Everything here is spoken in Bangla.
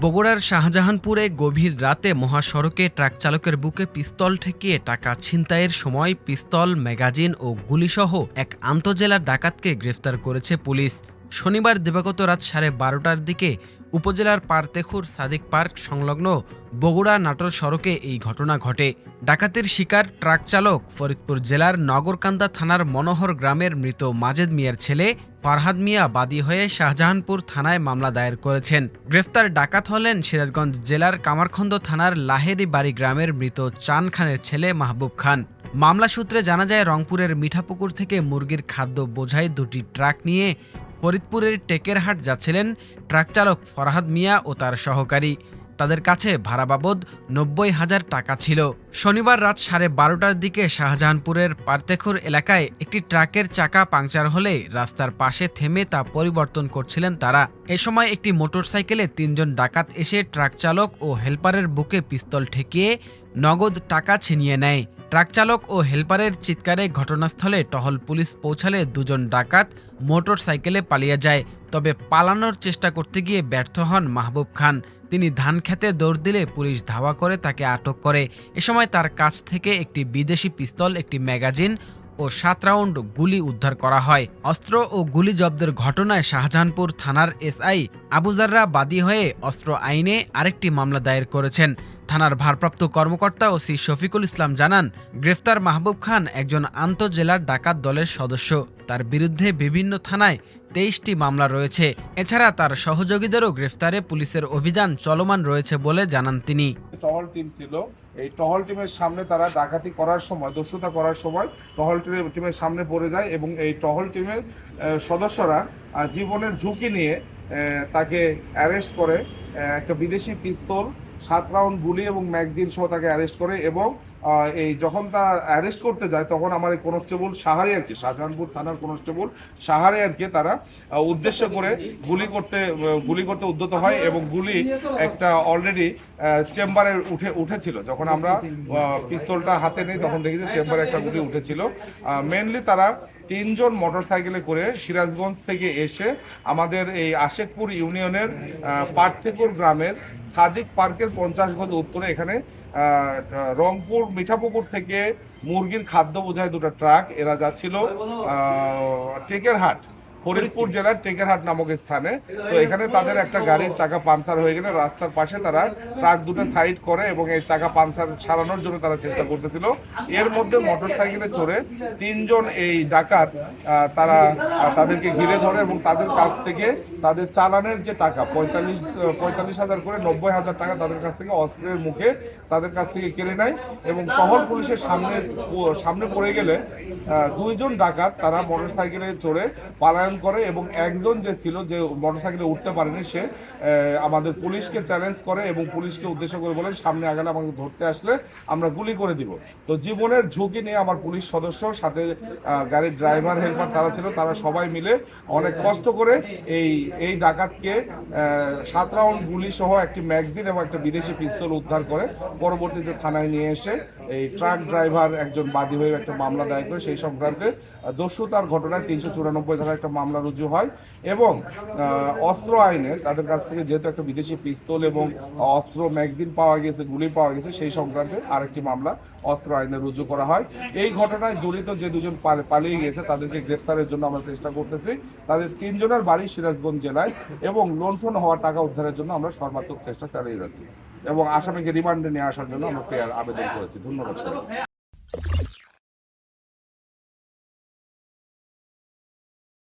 বগুড়ার শাহজাহানপুরে গভীর রাতে মহাসড়কে ট্রাক চালকের বুকে পিস্তল ঠেকিয়ে টাকা ছিনতাইয়ের সময় পিস্তল, ম্যাগাজিন ও গুলিসহ এক আন্তজেলা ডাকাতকে গ্রেফতার করেছে পুলিশ। শনিবার দিবাগত রাত সাড়ে বারোটার দিকে উপজেলার পারতেখুর সাদিক পার্ক সংলগ্ন বগুড়া নাটোর সড়কে এই ঘটনা ঘটে। ডাকাতের শিকার, ট্রাক চালক ফরিদপুর জেলার নগরকান্দা থানার মনোহর গ্রামের মৃত মাজেদ মিয়ার ছেলে ফারহাদ মিয়া বাদী হয়ে শাহজাহানপুর থানায় মামলা দায়ের করেছেন। গ্রেফতার ডাকাত হলেন সিরাজগঞ্জ জেলার কামারখন্দ থানার লাহেরি বাড়ি গ্রামের মৃত চান খানের ছেলে মাহবুব খান। মামলা সূত্রে জানা যায়, রংপুরের মিঠাপুকুর থেকে মুরগির খাদ্য বোঝাই দুটি ট্রাক নিয়ে ফরিদপুরের টেকেরহাট যাচ্ছিলেন ট্রাক চালক ফরহাদ মিয়া ও তার সহকারী। তাদের কাছে ভাড়া বাবদ নব্বই হাজার টাকা ছিল। শনিবার রাত সাড়ে বারোটার দিকে শাহজাহানপুরের পারতেখুর এলাকায় একটি ট্রাকের চাকা পাংচার হলে রাস্তার পাশে থেমে তা পরিবর্তন করছিলেন তারা। এ সময় একটি মোটরসাইকেলে তিনজন ডাকাত এসে ট্রাক চালক ও হেলপারের বুকে পিস্তল ঠেকিয়ে নগদ টাকা ছিনিয়ে নেয়। ট্রাক চালক ও হেলপারের চিৎকারে ঘটনাস্থলে টহল পুলিশ পৌঁছালে দুজন ডাকাত মোটর সাইকেলে পালিয়ে যায়, তবে পালানোর চেষ্টা করতে গিয়ে ব্যর্থ হন মাহবুব খান। তিনি ধান খেতে দৌড় দিলে পুলিশ ধাওয়া করে তাকে আটক করে। এ সময় তার কাছ থেকে একটি বিদেশি পিস্তল, একটি ম্যাগাজিন ও সাত রাউন্ড গুলি উদ্ধার করা হয়। অস্ত্র ও গুলি জব্দের ঘটনায় শাহজাহানপুর থানার এসআই আবুজাররা বাদী হয়ে অস্ত্র আইনে আরেকটি মামলা দায়ের করেছেন। থানার ভারপ্রাপ্ত কর্মকর্তা ওসি শফিকুল ইসলাম জানান, গ্রেফতার মাহবুব খান একজন আন্তজেলার ডাকাত দলের সদস্য। তার বিরুদ্ধে বিভিন্ন থানায় তেইশটি মামলা রয়েছে। এছাড়া তার সহযোগীদেরও গ্রেফতারে পুলিশের অভিযান চলমান রয়েছে বলে জানান তিনি। টহল টিম ছিল। এই টহল টিমের সামনে তারা ডাকাতি করার সময়, দস্যুতা করার সময় টহল টিমের সামনে পড়ে যায় এবং এই টহল টিমের সদস্যরা জীবনের ঝুঁকি নিয়ে তাকে অ্যারেস্ট করে একটা বিদেশি পিস্তল, সাত রাউন্ড গুলি এবং ম্যাগজিন সহ তাকে অ্যারেস্ট করে এবং এই যখন তা অ্যারেস্ট করতে যায়, তখন আমার এই কনস্টেবল সাহারিয়ারকে শাহজাহানপুর থানার কনস্টেবল সাহারিয়ারকে তারা উদ্দেশ্য করে গুলি করতে গুলি করতে উদ্যত হয় এবং গুলি একটা অলরেডি চেম্বারে উঠে, উঠেছিল। যখন আমরা পিস্তলটা হাতে নেই, তখন দেখি যে চেম্বারে একটা গুলি উঠেছিল। মেনলি তারা তিনজন মোটরসাইকেলে করে সিরাজগঞ্জ থেকে এসে আমাদের এই আশেকপুর ইউনিয়নের পার্থেপুর গ্রামের সাদিক পার্কের পঞ্চাশ গজ উত্তরে এখানে রংপুর মিঠাপুকুর থেকে মুরগির খাদ্য বোঝায় দুটো ট্রাক। এরা যাচ্ছিল আহ, টেকেরহাট। ফরিদপুর জেলার টেকেরহাট নামক স্থানে। তো এখানে তাদের একটা গাড়ির চাকা পাংচার হয়ে গেলে রাস্তার পাশে তারা ট্রাক দুটো সাইড করে এবং এই চাকা পাংচার সারানোর জন্য তারা চেষ্টা করতেছিল। এর মধ্যে মোটরসাইকেলে চড়ে তিনজন এই ডাকাত তারা তাদেরকে ঘিরে ধরে এবং তাদের কাছ থেকে তাদের চালানের যে টাকা পঁয়তাল্লিশ পঁয়তাল্লিশ হাজার করে নব্বই হাজার টাকা তাদের কাছ থেকে অস্ত্রের মুখে তাদের কাছ থেকে কেড়ে নেয় এবং টহল পুলিশের সামনে সামনে পড়ে গেলে দুইজন ডাকাত তারা মোটরসাইকেলে চড়ে পলায়ন করে এবং একজন যে ছিল যে মোটরসাইকেলে উঠতে পারেনি, সে আমাদের পুলিশকে চ্যালেঞ্জ করে এবং পুলিশকে উদ্দেশ্য করে বলে, সামনে আগালে আমাকে ধরতে আসলে আমরা গুলি করে দিব। তো জীবনের ঝুঁকি নিয়ে আমার পুলিশ সদস্য, সাথে গাড়ির ড্রাইভার হেল্পার তারা ছিল, তারা সবাই মিলে অনেক কষ্ট করে এই এই ডাকাতকে সাত রাউন্ড গুলি সহ একটি ম্যাগজিন এবং একটা বিদেশি পিস্তল উদ্ধার করে পরবর্তীতে থানায় নিয়ে এসে এই ট্রাক ড্রাইভার একজন বাদী হয়ে একটা মামলা দায়ের করে, সেই সংক্রান্তে দস্যুতার ঘটনায় তিনশো চুরানব্বই ধারা একটা মামলা রুজু হয় এবং অস্ত্র আইনে তাদের কাছ থেকে যেহেতু একটা বিদেশি পিস্তল এবং অস্ত্র ম্যাগজিন পাওয়া গেছে, গুলি পাওয়া গেছে, সেই সংক্রান্তে আরেকটি মামলা অস্ত্র আইনে রুজু করা হয়। এই ঘটনায় জড়িত যে দুজন পালিয়ে গেছে তাদেরকে গ্রেফতারের জন্য আমরা চেষ্টা করতেছি। তাদের তিনজনের বাড়ি সিরাজগঞ্জ জেলায় এবং লুণ্ঠন হওয়া টাকা উদ্ধারের জন্য আমরা সর্বাত্মক চেষ্টা চালিয়ে যাচ্ছি এবং আসামিকে রিমান্ডে নিয়ে আসার জন্য আমরা আবেদন করেছি। ধন্যবাদ।